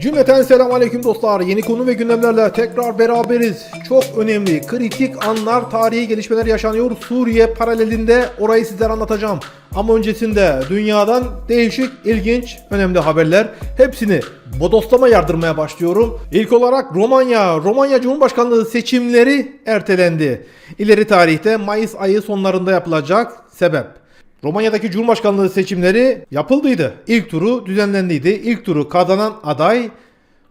Cümleten selam aleyküm dostlar. Yeni konu ve gündemlerle tekrar beraberiz. Çok önemli, kritik anlar, tarihi gelişmeler yaşanıyor. Suriye paralelinde orayı sizlere anlatacağım. Ama öncesinde dünyadan değişik, ilginç, önemli haberler. Hepsini bodoslama yardırmaya başlıyorum. İlk olarak Romanya. Romanya Cumhurbaşkanlığı seçimleri ertelendi. İleri tarihte Mayıs ayı sonlarında yapılacak. Sebep Romanya'daki Cumhurbaşkanlığı seçimleri yapıldıydı. İlk turu düzenlendiydi. İlk turu kazanan aday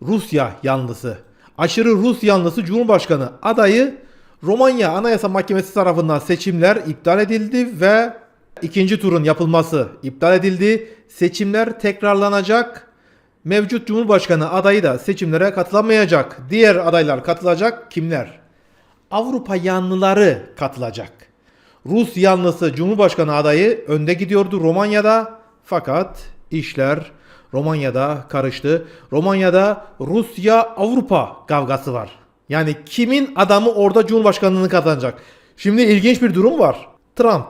Rusya yanlısı. Aşırı Rus yanlısı Cumhurbaşkanı adayı Romanya Anayasa Mahkemesi tarafından seçimler iptal edildi ve ikinci turun yapılması iptal edildi. Seçimler tekrarlanacak. Mevcut Cumhurbaşkanı adayı da seçimlere katılamayacak. Diğer adaylar katılacak. Kimler? Avrupa yanlıları katılacak. Rus yanlısı Cumhurbaşkanı adayı önde gidiyordu Romanya'da fakat işler Romanya'da karıştı. Romanya'da Rusya Avrupa kavgası var. Yani kimin adamı orada Cumhurbaşkanlığını kazanacak? Şimdi ilginç bir durum var. Trump.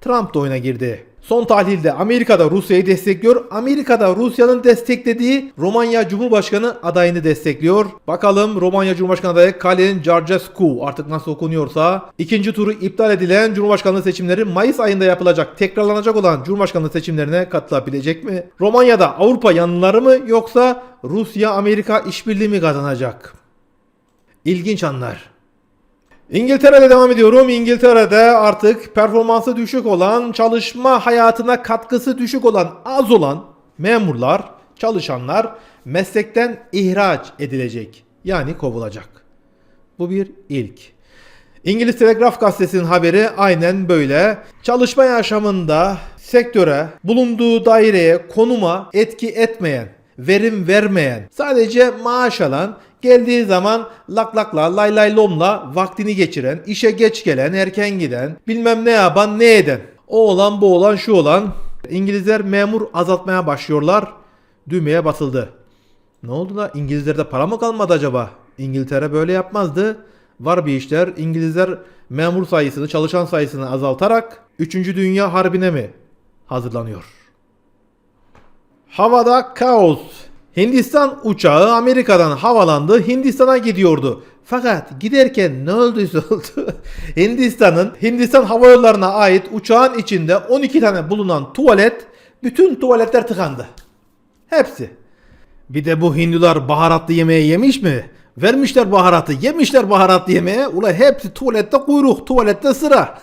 Trump da oyuna girdi. Son tahlilde Amerika'da Rusya'yı destekliyor. Amerika'da Rusya'nın desteklediği Romanya Cumhurbaşkanı adayını destekliyor. Bakalım Romanya Cumhurbaşkanı adayı Kalin Georgescu artık nasıl okunuyorsa ikinci turu iptal edilen Cumhurbaşkanlığı seçimleri Mayıs ayında yapılacak. Tekrarlanacak olan Cumhurbaşkanlığı seçimlerine katılabilecek mi? Romanya'da Avrupa yanlıları mı yoksa Rusya Amerika işbirliği mi kazanacak? İlginç anlar. İngiltere'de devam ediyorum. İngiltere'de artık performansı düşük olan, çalışma hayatına katkısı düşük olan, az olan memurlar, çalışanlar meslekten ihraç edilecek. Yani kovulacak. Bu bir ilk. İngiliz Telegraf Gazetesi'nin haberi aynen böyle. Çalışma yaşamında sektöre, bulunduğu daireye, konuma etki etmeyen, verim vermeyen, sadece maaş alan, geldiği zaman lak lakla, lay lay lomla vaktini geçiren, işe geç gelen, erken giden, bilmem ne yapan, ne eden. O olan, bu olan, şu olan. İngilizler memur azaltmaya başlıyorlar. Düğmeye basıldı. Ne oldu da İngilizlerde para mı kalmadı acaba? İngiltere böyle yapmazdı. Var bir işler. İngilizler memur sayısını, çalışan sayısını azaltarak 3. Dünya Harbi'ne mi hazırlanıyor? Havada kaos. Hindistan uçağı Amerika'dan havalandı. Hindistan'a gidiyordu. Fakat giderken ne olduysa oldu. Hindistan'ın Hindistan Hava Yolları'na ait uçağın içinde 12 tane bulunan tuvalet bütün tuvaletler tıkandı. Hepsi. Bir de bu Hindular baharatlı yemeği yemiş mi? Vermişler baharatı, yemişler baharatlı yemeğe. Ula hepsi tuvalette kuyruk, tuvalette sıra.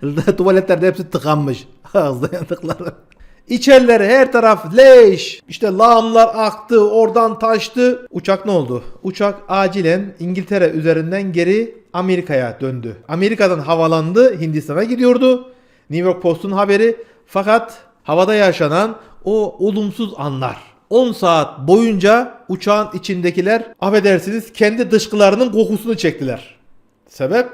Tuvaletlerde hepsi tıkanmış. Ağızda yandıkları. İçerileri her taraf leş. İşte lağımlar aktı, oradan taştı. Uçak ne oldu? Uçak acilen İngiltere üzerinden geri Amerika'ya döndü. Amerika'dan havalandı, Hindistan'a gidiyordu. New York Post'un haberi. Fakat havada yaşanan o olumsuz anlar. 10 saat boyunca uçağın içindekiler affedersiniz kendi dışkılarının kokusunu çektiler. Sebep?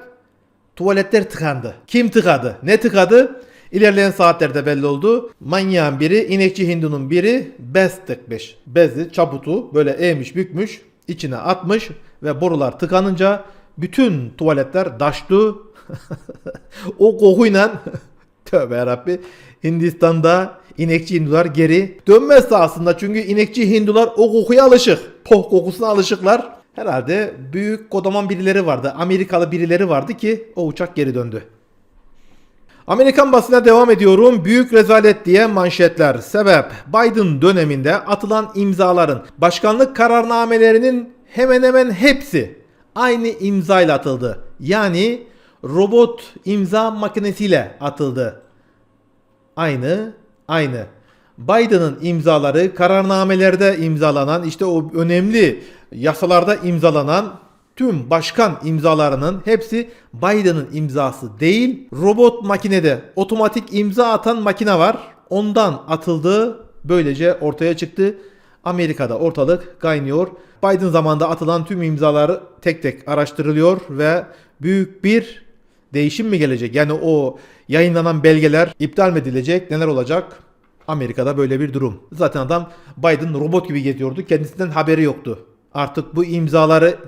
Tuvaletler tıkandı. Kim tıkadı? Ne tıkadı? İlerleyen saatlerde belli oldu. Manyağın biri, inekçi hindunun biri bez tıkmış. Bezi, çabutu böyle eğmiş bükmüş, içine atmış ve borular tıkanınca bütün tuvaletler daştı. o kokuyla tövbe yarabbi Hindistan'da inekçi hindular geri dönmez aslında çünkü inekçi hindular o kokuya alışık. Poh kokusuna alışıklar. Herhalde büyük kodaman birileri vardı. Amerikalı birileri vardı ki o uçak geri döndü. Amerikan basına devam ediyorum. Büyük rezalet diye manşetler. Sebep Biden döneminde atılan imzaların başkanlık kararnamelerinin hemen hemen hepsi aynı imzayla atıldı. Yani robot imza makinesiyle atıldı. Aynı, aynı. Biden'ın imzaları kararnamelerde imzalanan işte o önemli yasalarda imzalanan tüm başkan imzalarının hepsi Biden'ın imzası değil. Robot makinede otomatik imza atan makine var. Ondan atıldı. Böylece ortaya çıktı. Amerika'da ortalık kaynıyor. Biden zamanında atılan tüm imzalar tek tek araştırılıyor ve büyük bir değişim mi gelecek? Yani o yayınlanan belgeler iptal mi edilecek? Neler olacak? Amerika'da böyle bir durum. Zaten adam Biden robot gibi geziyordu. Kendisinden haberi yoktu. Artık bu imzaları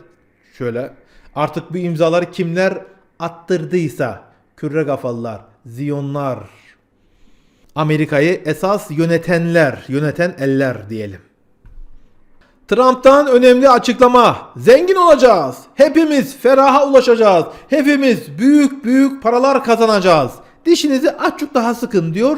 şöyle artık bu imzaları kimler attırdıysa küre kafalılar, ziyonlar, Amerika'yı esas yönetenler, yöneten eller diyelim. Trump'tan önemli açıklama. Zengin olacağız. Hepimiz feraha ulaşacağız. Hepimiz büyük büyük paralar kazanacağız. Dişinizi açık daha sıkın diyor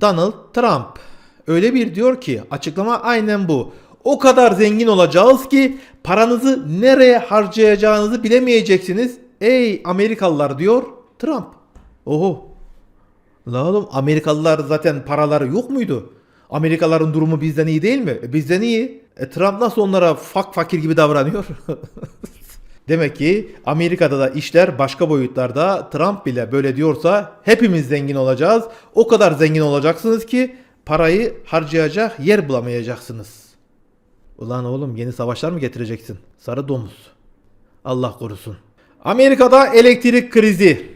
Donald Trump. Öyle bir diyor ki açıklama aynen bu. O kadar zengin olacağız ki paranızı nereye harcayacağınızı bilemeyeceksiniz. Ey Amerikalılar diyor Trump. Oho. La oğlum Amerikalılar zaten paraları yok muydu? Amerikalıların durumu bizden iyi değil mi? E, bizden iyi. E, Trump nasıl onlara fak fakir gibi davranıyor? Demek ki Amerika'da da işler başka boyutlarda. Trump bile böyle diyorsa hepimiz zengin olacağız. O kadar zengin olacaksınız ki parayı harcayacak yer bulamayacaksınız. Ulan oğlum yeni savaşlar mı getireceksin? Sarı domuz. Allah korusun. Amerika'da elektrik krizi.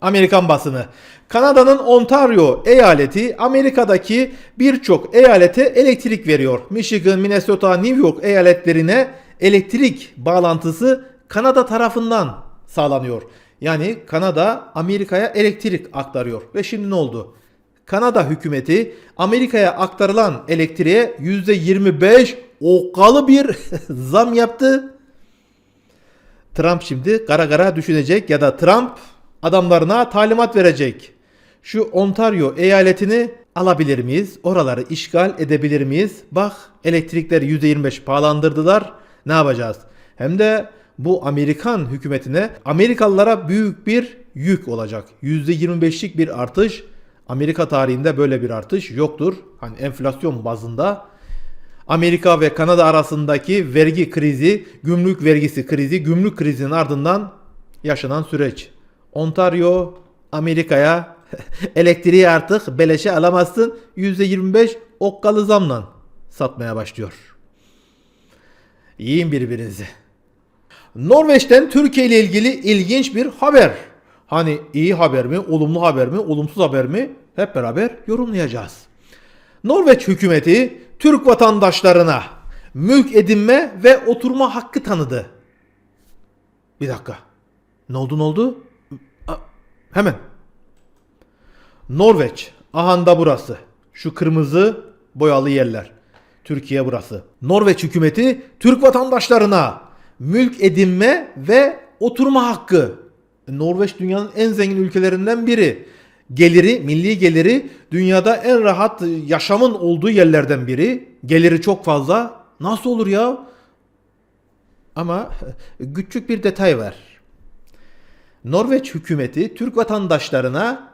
Amerikan basını. Kanada'nın Ontario eyaleti Amerika'daki birçok eyalete elektrik veriyor. Michigan, Minnesota, New York eyaletlerine elektrik bağlantısı Kanada tarafından sağlanıyor. Yani Kanada Amerika'ya elektrik aktarıyor. Ve şimdi ne oldu? Kanada hükümeti Amerika'ya aktarılan elektriğe %25 okkalı bir zam yaptı. Trump şimdi kara kara düşünecek ya da Trump adamlarına talimat verecek. Şu Ontario eyaletini alabilir miyiz? Oraları işgal edebilir miyiz? Bak elektrikleri %25 pahalandırdılar. Ne yapacağız? Hem de bu Amerikan hükümetine Amerikalılara büyük bir yük olacak. %25'lik bir artış. Amerika tarihinde böyle bir artış yoktur. Hani enflasyon bazında Amerika ve Kanada arasındaki vergi krizi, gümrük vergisi krizi, gümrük krizinin ardından yaşanan süreç. Ontario Amerika'ya elektriği artık beleşe alamazsın. %25 okkalı zamla satmaya başlıyor. Yiyin birbirinizi. Norveç'ten Türkiye ile ilgili ilginç bir haber. Hani iyi haber mi, olumlu haber mi, olumsuz haber mi hep beraber yorumlayacağız. Norveç hükümeti Türk vatandaşlarına mülk edinme ve oturma hakkı tanıdı. Bir dakika. Ne oldu ne oldu? Hemen. Norveç. Ahanda burası. Şu kırmızı boyalı yerler. Türkiye burası. Norveç hükümeti Türk vatandaşlarına mülk edinme ve oturma hakkı. Norveç dünyanın en zengin ülkelerinden biri. Geliri, milli geliri dünyada en rahat yaşamın olduğu yerlerden biri. Geliri çok fazla. Nasıl olur ya? Ama küçük bir detay var. Norveç hükümeti Türk vatandaşlarına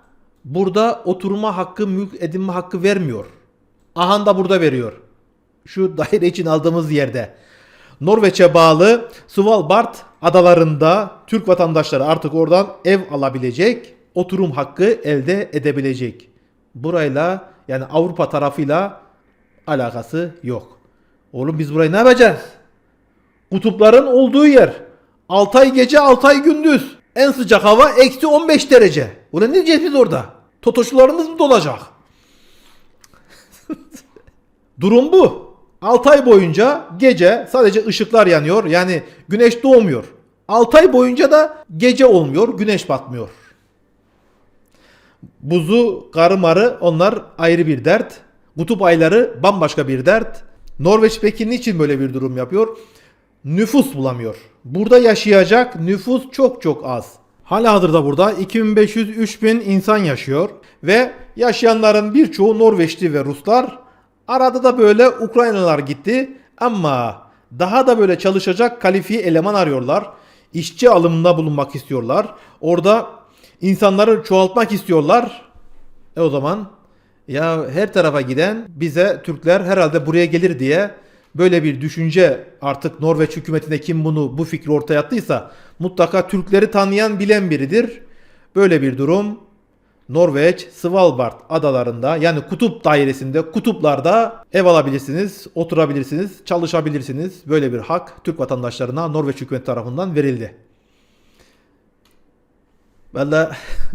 burada oturma hakkı, mülk edinme hakkı vermiyor. Ahan da burada veriyor. Şu daire için aldığımız yerde. Norveç'e bağlı Svalbard adalarında Türk vatandaşları artık oradan ev alabilecek, oturum hakkı elde edebilecek. Burayla yani Avrupa tarafıyla alakası yok. Oğlum biz burayı ne yapacağız? Kutupların olduğu yer. 6 ay gece 6 ay gündüz. En sıcak hava eksi 15 derece. Ulan ne diyeceğiz biz orada? Totoşlularımız mı dolacak? Durum bu. 6 ay boyunca gece sadece ışıklar yanıyor. Yani güneş doğmuyor. 6 ay boyunca da gece olmuyor, güneş batmıyor. Buzu, karı marı onlar ayrı bir dert. Kutup ayları bambaşka bir dert. Norveç peki niçin böyle bir durum yapıyor? Nüfus bulamıyor. Burada yaşayacak nüfus çok çok az. Halihazırda burada 2500-3000 insan yaşıyor ve yaşayanların birçoğu Norveçli ve Ruslar. Arada da böyle Ukraynalılar gitti ama daha da böyle çalışacak kalifiye eleman arıyorlar. İşçi alımında bulunmak istiyorlar. Orada insanları çoğaltmak istiyorlar. E o zaman ya her tarafa giden bize Türkler herhalde buraya gelir diye böyle bir düşünce artık Norveç hükümetine kim bunu bu fikri ortaya attıysa mutlaka Türkleri tanıyan bilen biridir. Böyle bir durum Norveç Svalbard adalarında yani kutup dairesinde kutuplarda ev alabilirsiniz, oturabilirsiniz, çalışabilirsiniz. Böyle bir hak Türk vatandaşlarına Norveç hükümeti tarafından verildi. Valla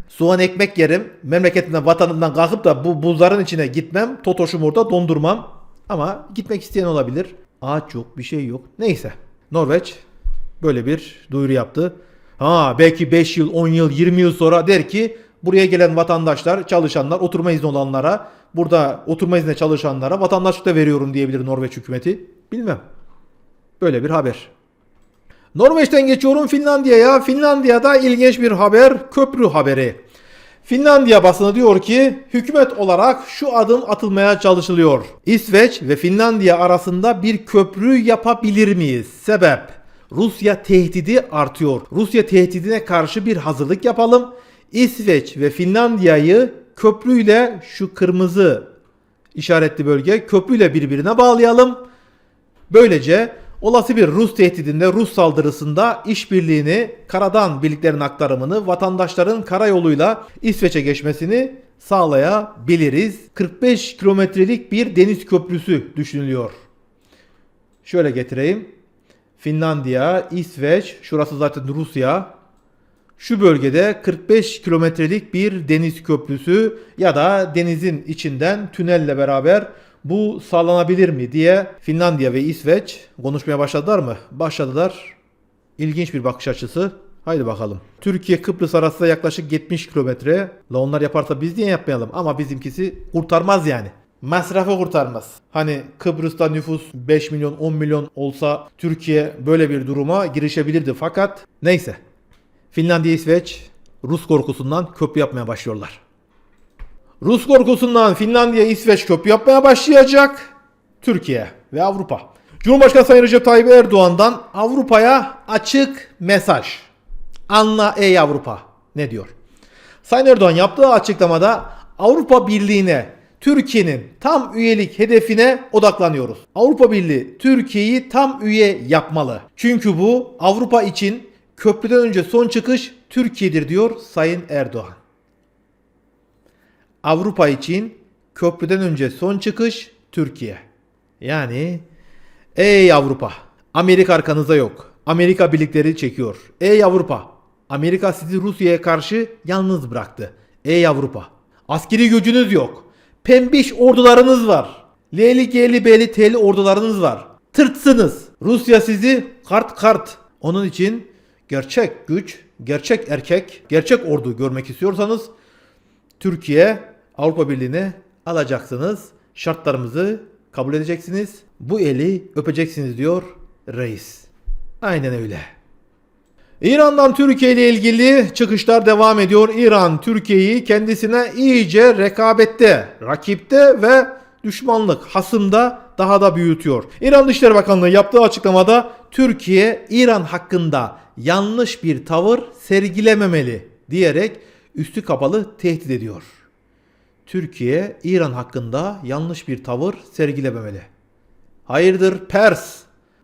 soğan ekmek yerim. Memleketimden, vatanımdan kalkıp da bu buzların içine gitmem. Totoşum orada dondurmam. Ama gitmek isteyen olabilir. Ağaç yok, bir şey yok. Neyse. Norveç böyle bir duyuru yaptı. Ha belki 5 yıl, 10 yıl, 20 yıl sonra der ki buraya gelen vatandaşlar, çalışanlar, oturma izni olanlara burada oturma iznine çalışanlara vatandaşlık da veriyorum diyebilir Norveç hükümeti. Bilmem. Böyle bir haber. Norveç'ten geçiyorum Finlandiya'ya. Finlandiya'da ilginç bir haber, köprü haberi. Finlandiya basını diyor ki hükümet olarak şu adım atılmaya çalışılıyor. İsveç ve Finlandiya arasında bir köprü yapabilir miyiz? Sebep Rusya tehdidi artıyor. Rusya tehdidine karşı bir hazırlık yapalım. İsveç ve Finlandiya'yı köprüyle şu kırmızı işaretli bölge köprüyle birbirine bağlayalım. Böylece olası bir Rus tehdidinde, Rus saldırısında işbirliğini, karadan birliklerin aktarımını, vatandaşların karayoluyla İsveç'e geçmesini sağlayabiliriz. 45 kilometrelik bir deniz köprüsü düşünülüyor. Şöyle getireyim. Finlandiya, İsveç, şurası zaten Rusya. Şu bölgede 45 kilometrelik bir deniz köprüsü ya da denizin içinden tünelle beraber bu sağlanabilir mi diye Finlandiya ve İsveç konuşmaya başladılar mı? Başladılar. İlginç bir bakış açısı. Haydi bakalım. Türkiye Kıbrıs arasında yaklaşık 70 kilometre. La onlar yaparsa biz niye yapmayalım? Ama bizimkisi kurtarmaz yani. Masrafı kurtarmaz. Hani Kıbrıs'ta nüfus 5 milyon 10 milyon olsa Türkiye böyle bir duruma girişebilirdi. Fakat neyse. Finlandiya, İsveç Rus korkusundan köprü yapmaya başlıyorlar. Rus korkusundan Finlandiya, İsveç köprü yapmaya başlayacak. Türkiye ve Avrupa. Cumhurbaşkanı Sayın Recep Tayyip Erdoğan'dan Avrupa'ya açık mesaj. Anla ey Avrupa. Ne diyor? Sayın Erdoğan yaptığı açıklamada Avrupa Birliği'ne Türkiye'nin tam üyelik hedefine odaklanıyoruz. Avrupa Birliği Türkiye'yi tam üye yapmalı. Çünkü bu Avrupa için köprüden önce son çıkış Türkiye'dir diyor Sayın Erdoğan. Avrupa için köprüden önce son çıkış Türkiye. Yani ey Avrupa Amerika arkanızda yok. Amerika birlikleri çekiyor. Ey Avrupa Amerika sizi Rusya'ya karşı yalnız bıraktı. Ey Avrupa askeri gücünüz yok. Pembiş ordularınız var. L'li G'li B'li T'li ordularınız var. Tırtsınız. Rusya sizi kart kart. Onun için gerçek güç, gerçek erkek, gerçek ordu görmek istiyorsanız Türkiye Avrupa Birliği'ne alacaksınız. Şartlarımızı kabul edeceksiniz. Bu eli öpeceksiniz diyor reis. Aynen öyle. İran'dan Türkiye ile ilgili çıkışlar devam ediyor. İran Türkiye'yi kendisine iyice rekabette, rakipte ve düşmanlık, hasımda daha da büyütüyor. İran Dışişleri Bakanlığı yaptığı açıklamada Türkiye İran hakkında yanlış bir tavır sergilememeli diyerek üstü kapalı tehdit ediyor. Türkiye İran hakkında yanlış bir tavır sergilememeli. Hayırdır Pers?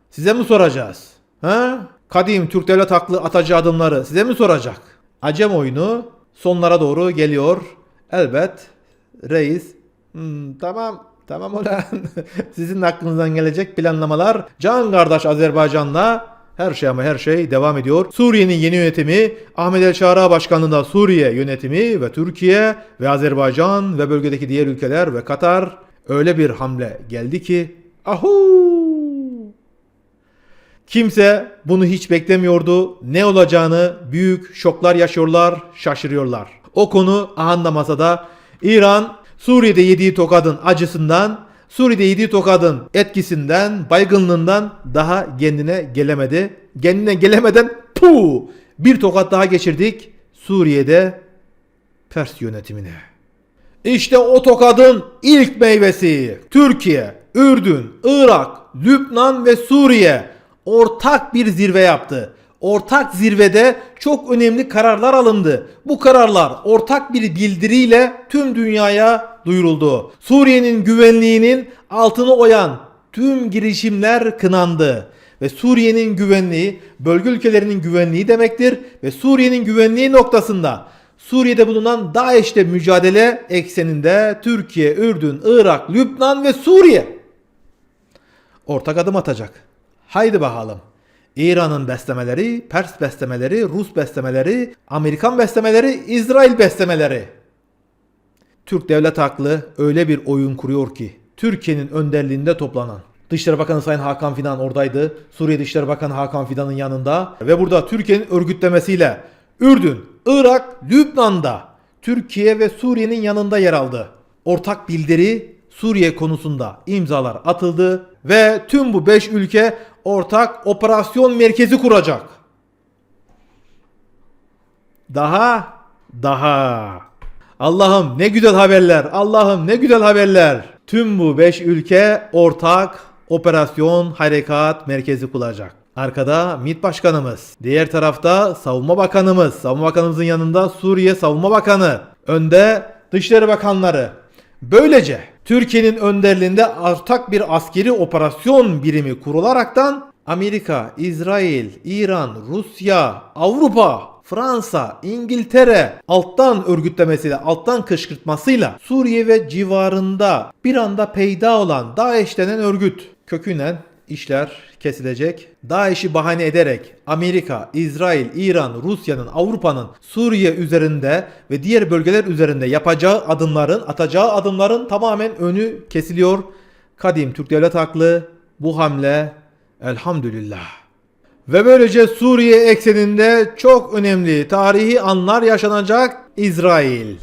Size mi soracağız? Ha? Kadim Türk devlet haklı atacağı adımları size mi soracak? Acem oyunu sonlara doğru geliyor. Elbet reis "Hmm, tamam tamam ulan sizin aklınızdan gelecek planlamalar can kardeş Azerbaycan'la her şey ama her şey devam ediyor. Suriye'nin yeni yönetimi, Ahmet El Şara başkanlığında Suriye yönetimi ve Türkiye ve Azerbaycan ve bölgedeki diğer ülkeler ve Katar öyle bir hamle geldi ki ahu Kimse bunu hiç beklemiyordu. Ne olacağını büyük şoklar yaşıyorlar, şaşırıyorlar. O konu ahanda masada. İran Suriye'de yediği tokadın acısından, Suriye'de yediği tokadın etkisinden, baygınlığından daha kendine gelemedi. Kendine gelemeden pu bir tokat daha geçirdik Suriye'de Pers yönetimine. İşte o tokadın ilk meyvesi Türkiye, Ürdün, Irak, Lübnan ve Suriye ortak bir zirve yaptı. Ortak zirvede çok önemli kararlar alındı. Bu kararlar ortak bir bildiriyle tüm dünyaya duyuruldu. Suriye'nin güvenliğinin altını oyan tüm girişimler kınandı. Ve Suriye'nin güvenliği bölge ülkelerinin güvenliği demektir. Ve Suriye'nin güvenliği noktasında Suriye'de bulunan DAEŞ'le mücadele ekseninde Türkiye, Ürdün, Irak, Lübnan ve Suriye ortak adım atacak. Haydi bakalım. İran'ın beslemeleri, Pers beslemeleri, Rus beslemeleri, Amerikan beslemeleri, İsrail beslemeleri. Türk devlet haklı öyle bir oyun kuruyor ki Türkiye'nin önderliğinde toplanan Dışişleri Bakanı Sayın Hakan Fidan oradaydı. Suriye Dışişleri Bakanı Hakan Fidan'ın yanında ve burada Türkiye'nin örgütlemesiyle Ürdün, Irak, Lübnan'da Türkiye ve Suriye'nin yanında yer aldı. ortak bildiri Suriye konusunda imzalar atıldı ve tüm bu 5 ülke ortak operasyon merkezi kuracak. Daha, daha. Allah'ım ne güzel haberler. Allah'ım ne güzel haberler. Tüm bu 5 ülke ortak operasyon harekat merkezi kuracak. Arkada MİT Başkanımız. Diğer tarafta Savunma Bakanımız. Savunma Bakanımızın yanında Suriye Savunma Bakanı. Önde Dışişleri Bakanları. Böylece Türkiye'nin önderliğinde ortak bir askeri operasyon birimi kurularaktan Amerika, İsrail, İran, Rusya, Avrupa, Fransa, İngiltere alttan örgütlemesiyle, alttan kışkırtmasıyla Suriye ve civarında bir anda peyda olan DAEŞ denen örgüt kökünden işler kesilecek. DAEŞ'i bahane ederek Amerika, İsrail, İran, Rusya'nın, Avrupa'nın Suriye üzerinde ve diğer bölgeler üzerinde yapacağı adımların, atacağı adımların tamamen önü kesiliyor. Kadim Türk Devlet haklı bu hamle elhamdülillah. Ve böylece Suriye ekseninde çok önemli tarihi anlar yaşanacak İsrail.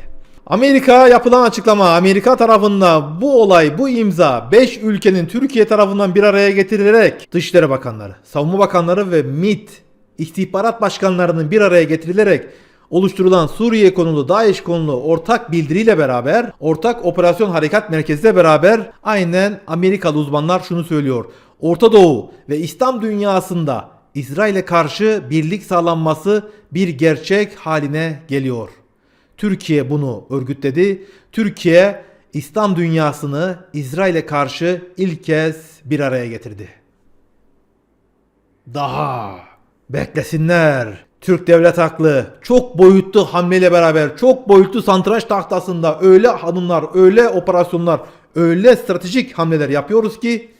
Amerika yapılan açıklama Amerika tarafında bu olay bu imza 5 ülkenin Türkiye tarafından bir araya getirilerek Dışişleri Bakanları, Savunma Bakanları ve MİT istihbarat başkanlarının bir araya getirilerek oluşturulan Suriye konulu DAEŞ konulu ortak bildiriyle beraber ortak operasyon harekat merkeziyle beraber aynen Amerikalı uzmanlar şunu söylüyor. Orta Doğu ve İslam dünyasında İsrail'e karşı birlik sağlanması bir gerçek haline geliyor. Türkiye bunu örgütledi. Türkiye İslam dünyasını İsrail'e karşı ilk kez bir araya getirdi. Daha beklesinler. Türk devlet haklı. Çok boyutlu hamleyle beraber çok boyutlu santraç tahtasında öyle hanımlar, öyle operasyonlar, öyle stratejik hamleler yapıyoruz ki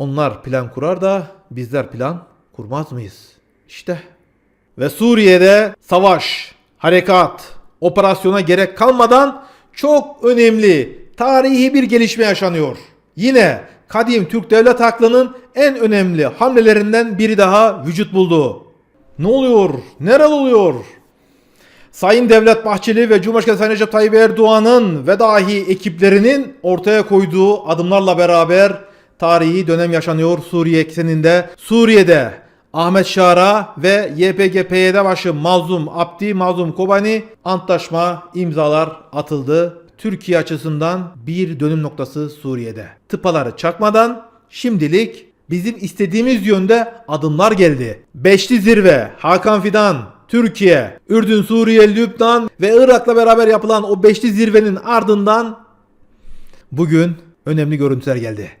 onlar plan kurar da bizler plan kurmaz mıyız? İşte. Ve Suriye'de savaş, harekat, operasyona gerek kalmadan çok önemli tarihi bir gelişme yaşanıyor. Yine kadim Türk devlet aklının en önemli hamlelerinden biri daha vücut buldu. Ne oluyor? Nerede oluyor? Sayın Devlet Bahçeli ve Cumhurbaşkanı Sayın Recep Tayyip Erdoğan'ın ve dahi ekiplerinin ortaya koyduğu adımlarla beraber tarihi dönem yaşanıyor Suriye ekseninde. Suriye'de Ahmet Şara ve YPG-PYD başı Mazlum Abdi, Mazlum Kobani antlaşma imzalar atıldı. Türkiye açısından bir dönüm noktası Suriye'de. Tıpaları çakmadan şimdilik bizim istediğimiz yönde adımlar geldi. Beşli zirve, Hakan Fidan, Türkiye, Ürdün, Suriye, Lübnan ve Irak'la beraber yapılan o beşli zirvenin ardından bugün önemli görüntüler geldi.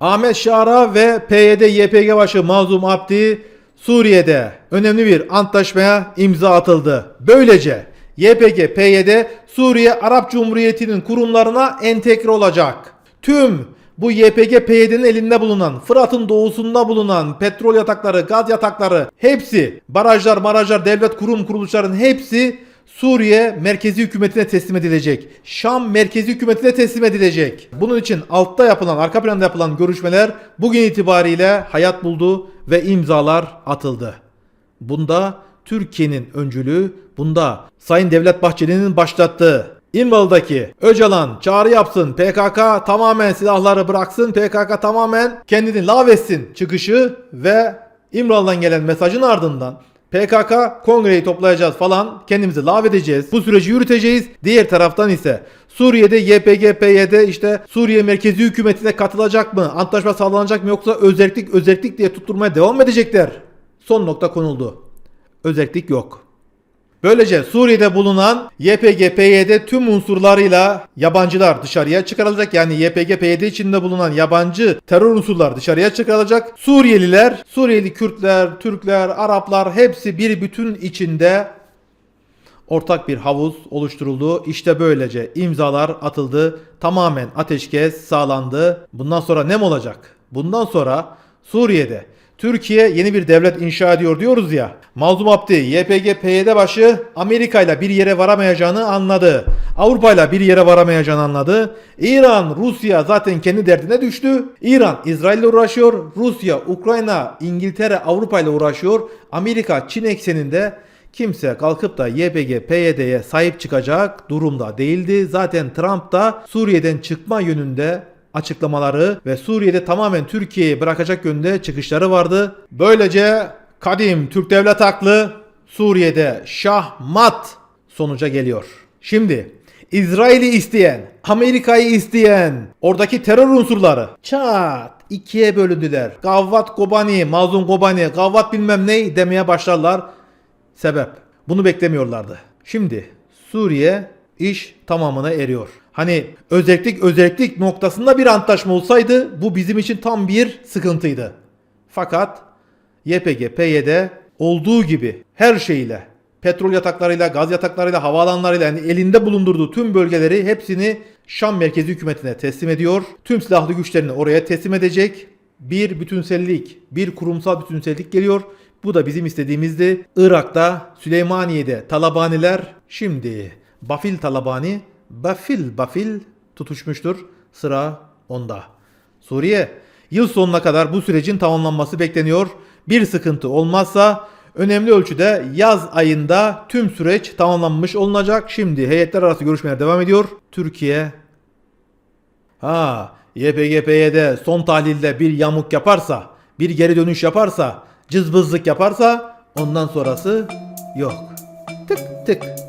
Ahmet Şara ve PYD YPG başı Mazlum Abdi Suriye'de önemli bir antlaşmaya imza atıldı. Böylece YPG PYD Suriye Arap Cumhuriyeti'nin kurumlarına entegre olacak. Tüm bu YPG PYD'nin elinde bulunan, Fırat'ın doğusunda bulunan petrol yatakları, gaz yatakları hepsi, barajlar, marajlar, devlet kurum kuruluşların hepsi Suriye merkezi hükümetine teslim edilecek. Şam merkezi hükümetine teslim edilecek. Bunun için altta yapılan, arka planda yapılan görüşmeler bugün itibariyle hayat buldu ve imzalar atıldı. Bunda Türkiye'nin öncülüğü, bunda Sayın Devlet Bahçeli'nin başlattığı İmralı'daki Öcalan çağrı yapsın PKK tamamen silahları bıraksın PKK tamamen kendini lağvetsin çıkışı ve İmralı'dan gelen mesajın ardından PKK kongreyi toplayacağız falan kendimizi lağvedeceğiz. Bu süreci yürüteceğiz. Diğer taraftan ise Suriye'de YPG, PYD işte Suriye merkezi hükümetine katılacak mı? Antlaşma sağlanacak mı yoksa özellik özellik diye tutturmaya devam edecekler. Son nokta konuldu. Özellik yok. Böylece Suriye'de bulunan YPG, PYD tüm unsurlarıyla yabancılar dışarıya çıkarılacak. Yani YPG, PYD içinde bulunan yabancı terör unsurlar dışarıya çıkarılacak. Suriyeliler, Suriyeli Kürtler, Türkler, Araplar hepsi bir bütün içinde ortak bir havuz oluşturuldu. İşte böylece imzalar atıldı. Tamamen ateşkes sağlandı. Bundan sonra ne olacak? Bundan sonra Suriye'de Türkiye yeni bir devlet inşa ediyor diyoruz ya. Mazlum Abdi, YPG, PYD başı Amerika ile bir yere varamayacağını anladı. Avrupa ile bir yere varamayacağını anladı. İran, Rusya zaten kendi derdine düştü. İran, İsrail ile uğraşıyor. Rusya, Ukrayna, İngiltere, Avrupa ile uğraşıyor. Amerika, Çin ekseninde kimse kalkıp da YPG, PYD'ye sahip çıkacak durumda değildi. Zaten Trump da Suriye'den çıkma yönünde açıklamaları ve Suriye'de tamamen Türkiye'yi bırakacak yönde çıkışları vardı. Böylece kadim Türk devlet aklı Suriye'de şahmat sonuca geliyor. Şimdi İsrail'i isteyen, Amerika'yı isteyen, oradaki terör unsurları çat ikiye bölündüler. Gavvat Kobani, Mazlum Kobani, Gavvat bilmem ne demeye başlarlar. Sebep. Bunu beklemiyorlardı. Şimdi Suriye iş tamamına eriyor. Hani özellik özellik noktasında bir antlaşma olsaydı bu bizim için tam bir sıkıntıydı. Fakat YPG, PYD olduğu gibi her şeyiyle petrol yataklarıyla, gaz yataklarıyla, havaalanlarıyla yani elinde bulundurduğu tüm bölgeleri hepsini Şam merkezi hükümetine teslim ediyor. Tüm silahlı güçlerini oraya teslim edecek. Bir bütünsellik, bir kurumsal bütünsellik geliyor. Bu da bizim istediğimizdi. Irak'ta, Süleymaniye'de Talabaniler şimdi Bafil Talabani, Bafil Bafil tutuşmuştur. Sıra onda. Suriye yıl sonuna kadar bu sürecin tamamlanması bekleniyor. Bir sıkıntı olmazsa önemli ölçüde yaz ayında tüm süreç tamamlanmış olunacak. Şimdi heyetler arası görüşmeler devam ediyor. Türkiye Ha, YPG-PYD son tahlilde bir yamuk yaparsa, bir geri dönüş yaparsa, cızbızlık yaparsa ondan sonrası yok. Tık tık.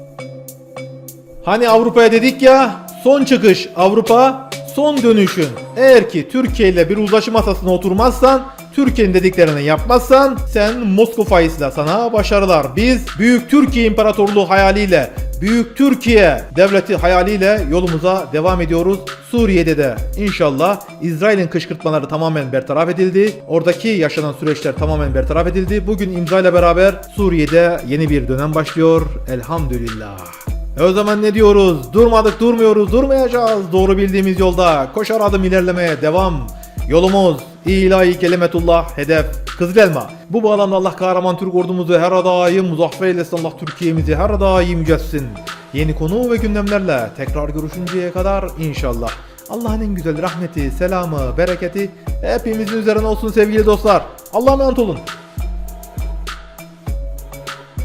Hani Avrupa'ya dedik ya son çıkış Avrupa son dönüşün. Eğer ki Türkiye ile bir uzlaşı masasına oturmazsan Türkiye'nin dediklerini yapmazsan sen Moskova ile sana başarılar. Biz Büyük Türkiye İmparatorluğu hayaliyle Büyük Türkiye devleti hayaliyle yolumuza devam ediyoruz. Suriye'de de inşallah İsrail'in kışkırtmaları tamamen bertaraf edildi. Oradaki yaşanan süreçler tamamen bertaraf edildi. Bugün imza ile beraber Suriye'de yeni bir dönem başlıyor. Elhamdülillah. E o zaman ne diyoruz? Durmadık durmuyoruz durmayacağız. Doğru bildiğimiz yolda koşar adım ilerlemeye devam. Yolumuz ilahi kelimetullah hedef Kızıl Elma. Bu bağlamda Allah kahraman Türk ordumuzu her daim muzaffer eylesin Allah Türkiye'mizi her daim yücelsin. Yeni konu ve gündemlerle tekrar görüşünceye kadar inşallah. Allah'ın en güzel rahmeti, selamı, bereketi hepimizin üzerine olsun sevgili dostlar. Allah'a emanet olun.